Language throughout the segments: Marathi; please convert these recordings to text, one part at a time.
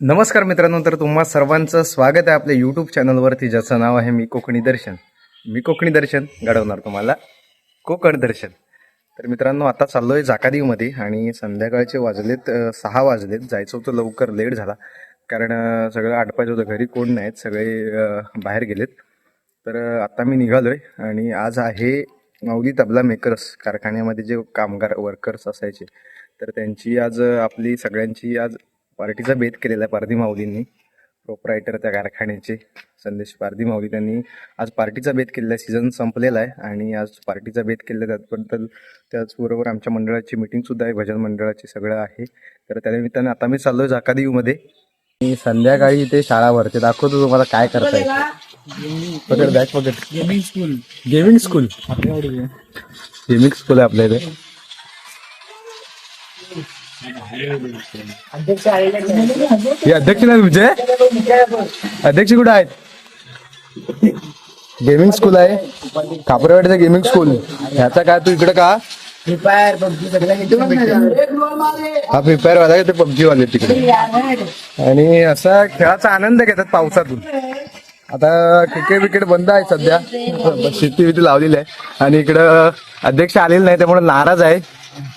नमस्कार मित्रांनो तर तुम्हा सर्वांचं स्वागत आहे आपल्या यूट्यूब चॅनलवरती ज्याचं नाव आहे मी कोकणी दर्शन. मी कोकणी दर्शन घडवणार तुम्हाला. कोकण दर्शन. तर मित्रांनो आता चाललोय जाकादीवमध्ये आणि संध्याकाळचे वाजलेत सहा वाजलेत. जायचं होतं लवकर लेट झाला. कारण सगळं आटपायचं होतं घरी कोण नाहीत सगळे बाहेर गेलेत. तर आता मी निघालोय आणि आज आहे माऊली तबला मेकर्स कारखान्यामध्ये जे कामगार वर्कर्स असायचे. तर त्यांची आज आपली सगळ्यांची आज पार्टीचा बेत केलेला आहे पारधी माऊलींनी. प्रोपरायटर त्या कारखान्याचे संदेश पारधी माऊली त्यांनी. आज पार्टीचा बेत केलेला आहे सीझन संपलेला आहे आणि आज पार्टीचा बेत केलेला आहे. त्याबद्दल त्याचबरोबर आमच्या मंडळाची मीटिंग सुद्धा आहे भजन मंडळाची सगळं आहे. तर त्या निमित्ताने आता मी चाललोय जाकादेवीमध्ये आणि संध्याकाळी इथे शाळा भरते. दाखवतो तुम्हाला काय करता येईल पकड बॅग पकड. Gaming school gaming school gaming school आहे आपल्या इथे. हे अध्यक्ष नाही तुमचे अध्यक्ष कुठे आहेत? गेमिंग स्कूल आहे. कापरेवाडीचा गेमिंग स्कूल ह्याचा काय तू इकडे का? फ्री फायर पबजी हा फ्री फायर वाला ते पबजी वाले तिकडे. आणि असा खेळाचा आनंद घेतात पावसातून. आता क्रिकेट विकेट बंद आहे सध्या. शेती विती लावलेली आहे. आणि इकडं अध्यक्ष आलेले नाही त्यामुळे नाराज आहे.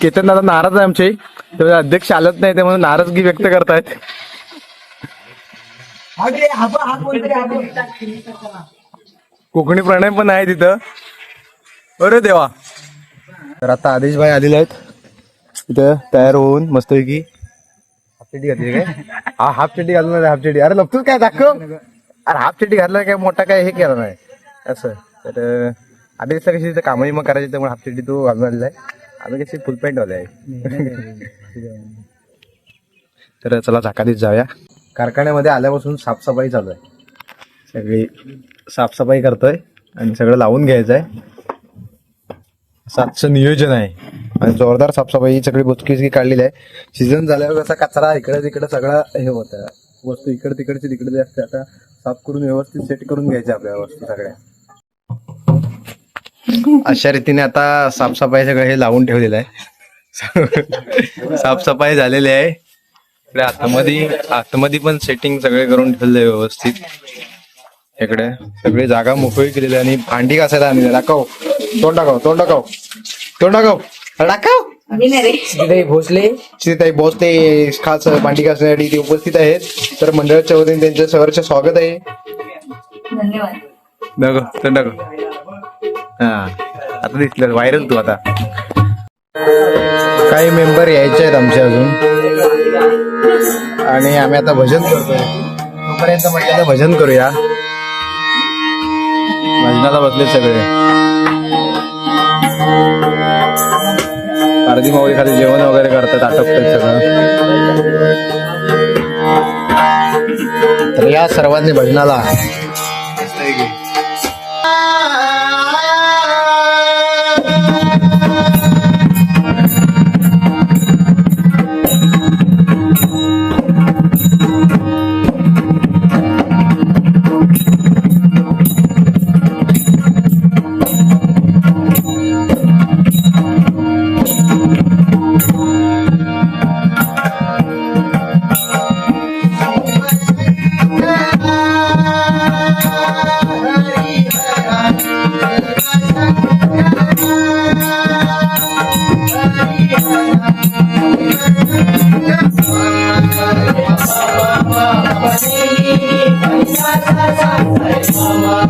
केतन दादा नाराज आहे आमचे. त्यामुळे अध्यक्ष आलत नाही त्यामुळे नाराजगी व्यक्त करतायत. कोकणी प्रणय पण आहे तिथं. अरे देवा. तर आता आदेश भाई आलेले आहेत. इथं तयार होऊन मस्तपैकी हाफ चड्डी घातली काय? हा हाफ चड्डी घालून हाफ चड्डी. अरे लपतोच काय? दाखव. अरे हाफ चड्डी घातला काय मोठा काय हे केला नाही. असं. तर आम्ही कसं कशी कामही मग करायची त्यामुळे हाफ चड्डी तो घालून आलेला आहे आम्ही कशी फुल पॅन्ट वाले आहे. तर चला झाकादीत जाऊया. कारखान्यामध्ये आल्यापासून साफसफाई चालू आहे. सगळी साफसफाई करतोय आणि सगळं लावून घ्यायचं आहे सातचं नियोजन आहे. आणि जोरदार साफसफाई सगळी बुचकीची काढलेली आहे. सीझन झाल्यावर कसा कचरा इकडे तिकडे सगळा हे होतं. वस्तू इकडे तिकडची तिकडे जे असते. आता साफ करून व्यवस्थित सेट करून घ्यायच्या आपल्या वस्तू सगळ्या. अशा रीतीने आता साफसफाई सगळं हे लावून ठेवलेलं आहे. साफसफाई झालेली आहे. इकडे आतमध्ये आतमध्ये पण सेटिंग सगळे करून ठेवलंय व्यवस्थित. इकडे सगळी जागा मोकळी केलेली आहे आणि भांडी घासायला आणली दाखव तोंड टाकाव तोंड टाकाव तोंड टाकाव टाकाव तिथे भोसले. सीताई भोसले खास भांडी घासण्यासाठी ते उपस्थित आहेत. तर मंडळाच्या वतीने त्यांचं सहर्ष स्वागत आहे. तोंड दाखव हा आता दिसलं व्हायरल तू आता. काही मेंबर यायचे आहेत आमचे अजून. आणि आम्ही आता भजन करतोय. तोपर्यंत म्हटलं भजन करूया. भजनाला बसले सगळे. अर्धी माऊली खाली जेवण वगैरे करतात आटपतात सगळं. तर या सर्वांनी भजनाला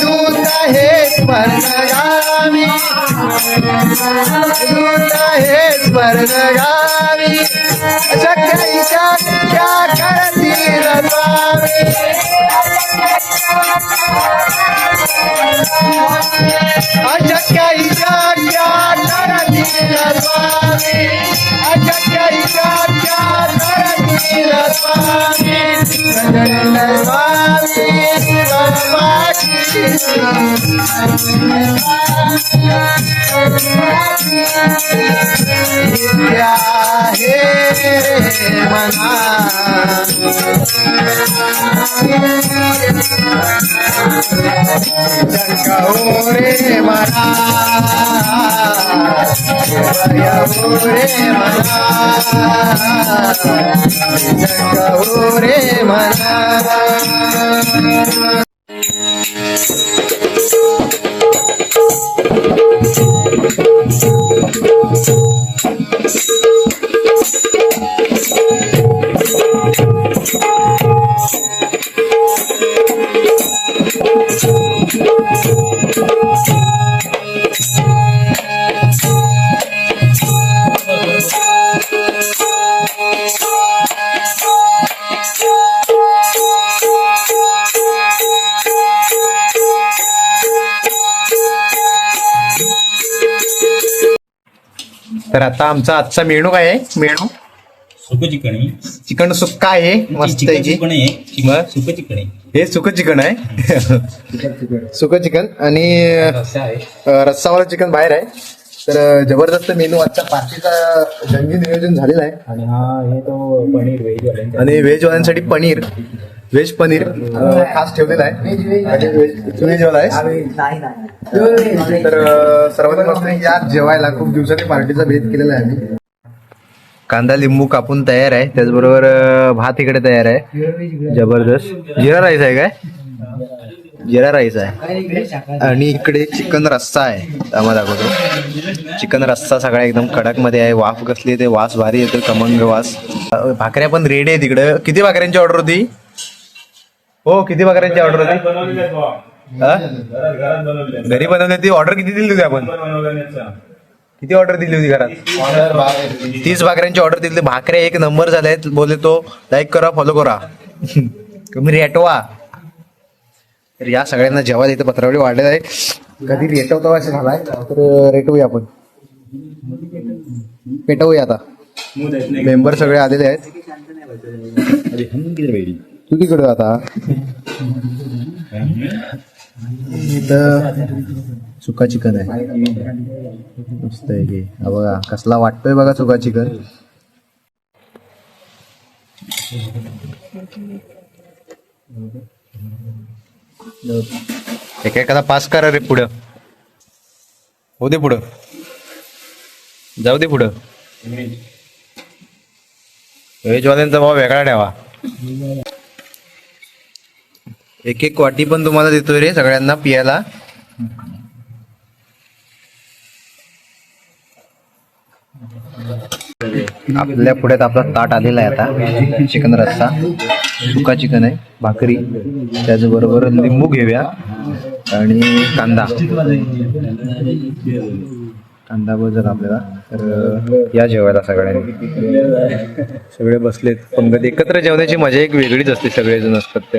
दूत आहे स्वर्णगामी दूत आहे स्वर्णगामी शक्तीच्या त्या करतील स्वामी अशक्याईच्या रे मना जगाओ रे मना तर आता आमचा आजचा मेनू काय आहे? मेनू? सुक चिकन आहे चिकन सुक्का आहे मस्त चिकन आहे. चिकन? सुक चिकन आहे. हे सुकं चिकन आहे. सुकं चिकन. आणि अं, रस्सावाला चिकन बाहेर आहे. तर अं, जबरदस्त मेनू आजच्या पार्टीचा जंगी नियोजन झालेलं आहे. आणि हा हे तो पनीर व्हेज आणि व्हेज वाल्यांसाठी पनीर. व्हेज पनीर अं, खास ठेवलेला आहे. आणि व्हेज व्हेज वाला आहे नाही नाही. तर मस्त या जेवायला खूप दिवसांनी पार्टीचा भेद केलेला आहे आम्ही. कांदा लिंबू कापून तयार आहे. त्याचबरोबर अं, भात इकडे तयार आहे. जबरदस्त. जिरा राईस आहे काय? जिरा राईस आहे. आणि इकडे चिकन रस्सा आहे. आम्हाला दाखवतो. चिकन रस्सा सगळा एकदम कडकमध्ये आहे. वाफ कसली ते वास भारी येतो. खमंग वास. अं, भाकऱ्या पण रेडी आहे तिकडे किती भाकऱ्यांची ऑर्डर होती? हो किती भाकऱ्यांची ऑर्डर होती? हा? घरी बनवली ती ऑर्डर किती दिली होती आपण? किती ऑर्डर दिली होती घरात? तीस भाकऱ्यांची ऑर्डर दिली होती. भाकऱ्या एक नंबर झाल्या बोले तो लाईक करा फॉलो करा. तुम्ही रेटवा. तर या सगळ्यांना जेव्हा इथे पत्रावळी वाढलेला आहे. कधी रेटवतो असं झालाय? तर रेटवूया आपण. पेटवूया आता. मेंबर सगळे आलेले आहेत. तू तिकडे आता सुका चिकन आहे. मस्त आहे की. हा बघा कसला वाटतोय बघा सुका चिकन. एक एखादा पास करा रे पुढं. हो दे पुढं. जाऊ दे पुढं. व्हेजवाल्यांचा भाव वेगळा ठेवा. एक एक वाटी पण तुम्हाला देतोय रे सगळ्यांना पियाला. आपल्या पुढ्यात आपला ताट आलेला आहे आता. चिकन रस्सा. सुका चिकन आहे. भाकरी. त्याचबरोबर लिंबू घेऊया. आणि कांदा. कांदा बघ आपल्याला. तर या जेवायला सगळ्यांनी. सगळे बसलेत. पंगत. एकत्र जेवण्याची मजा एक वेगळीच असते सगळेजण असतात तर.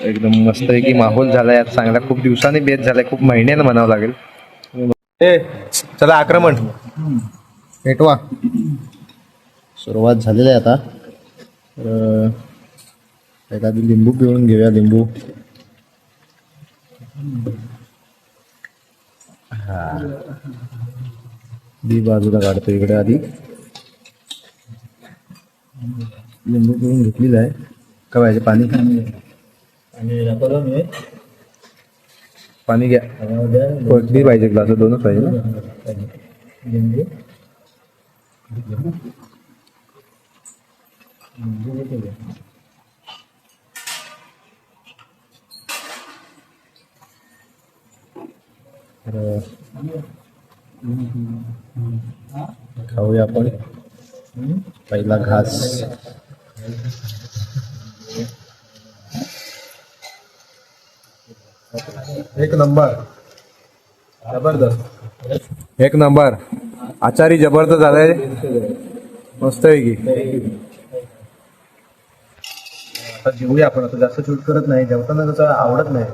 एकदम मस्त आहे की माहोल झालाय आता चांगला खूप दिवसांनी बेत झालाय. खूप महिन्यानं म्हणावं लागेल. ए चला आक्रमण. पेटवा सुरुवात झालेली आहे आता. तर एखादी लिंबू पिळून घेऊया लिंबू. हा. दी बाजूला काढतो इकडे आधी. लिंबू पिळून घेतलेलं आहे. का पाहिजे पाणी पाणी घ्या. किती पाहिजे ग्लास दोनच पाहिजे ना? खाऊया आपण. पहिला घास. एक नंबर. जबरदस्त. एक नंबर. आचारी जबरदस्त झालाय. मस्त आहे की. आता जेवूया आपण. आता जास्त शूट करत नाही. जेवताना कसं आवडत नाही.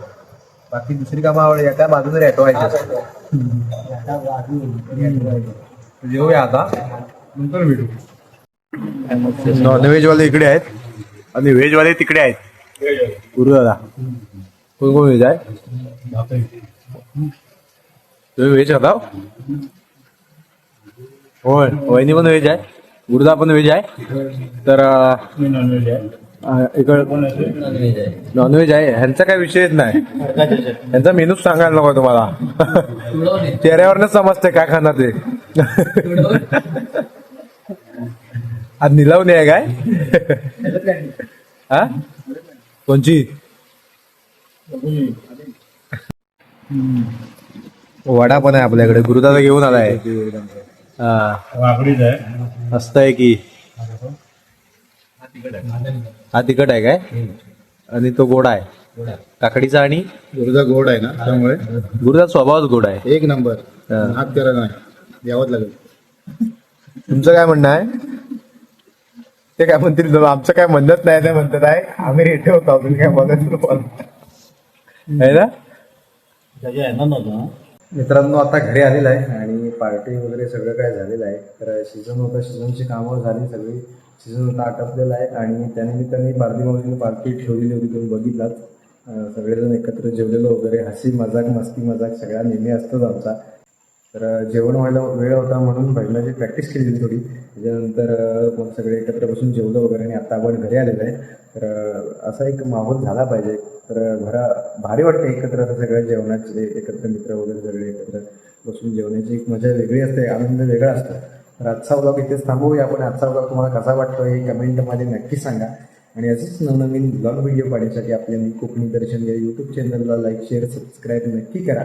बाकी दुसरी कामं आवड एका बाजूने रेटवायचे जेवूया आता. नंतर भेटू. नॉनव्हेज वाले इकडे आहेत. आणि व्हेज वाले तिकडे आहेत. गुरु कोण व्हेज आहे तुम्ही व्हेज खाता होय वहिनी पण व्हेज आहे गुरुदा पण व्हेज आहे तर इकडं नॉनव्हेज आहे ह्यांचा काय विषयच नाही ह्यांचा मेनूच सांगायला नको तुम्हाला चेहऱ्यावरच समजते काय खाणार ते आज निलावणी आहे काय हा कोणची वडा पण आहे आपल्याकडे. गुरुदादा घेऊन आलाय. मस्त आहे की. हा तिखट आहे काय? आणि तो गोड आहे. काकडीचा आणि? गुरुदा गोड आहे ना त्यामुळे. गुरुदा स्वभावच गोड आहे. एक नंबर. हात करा नाही. यावंच लागेल. तुमचं काय म्हणणं आहे? ते काय म्हणतील? आमचं काय म्हणत नाही ते म्हणतात आहे आम्ही रेटे होतो तुम्ही काय म्हणत आहे ना? मित्रांनो आता घरी आलेला आहे आणि पार्टी वगैरे सगळं काय झालेलं आहे. तर सीझन होतं सीझनची कामं झाली सगळी. सीझन होता आटपलेला आहे आणि त्यानिमित्ताने बार्दी मावशीने पार्टी ठेवलेली होती तुम्ही बघितलात. सगळेजण एकत्र जेवलेलो वगैरे हसी मजाक मस्ती मजाक सगळा नेहमी असतोच आमचा. तर जेवण व्हायला वेळ होता म्हणून भजनाची प्रॅक्टिस केली होती थोडी. त्याच्यानंतर मग सगळे एकत्र बसून जेवलो वगैरे आणि आता आपण घरी आलेलो आहे. तर असा एक माहोल झाला पाहिजे. तर घरा भारी वाटते एकत्र असं सगळं जेवणाचे एकत्र मित्र वगैरे सगळे एकत्र बसून जेवण्याची एक मजा वेगळी असते आनंद वेगळा असतो. तर आजचा ब्लॉग इथेच थांबवूया आपण. आजचा ब्लॉग तुम्हाला कसा वाटतो हे कमेंटमध्ये नक्की सांगा. आणि असेच नवनवीन ब्लॉग व्हिडिओ पाहण्यासाठी आपल्या मी कोकणी दर्शन या यूट्यूब चॅनलला लाईक शेअर सबस्क्राईब नक्की करा.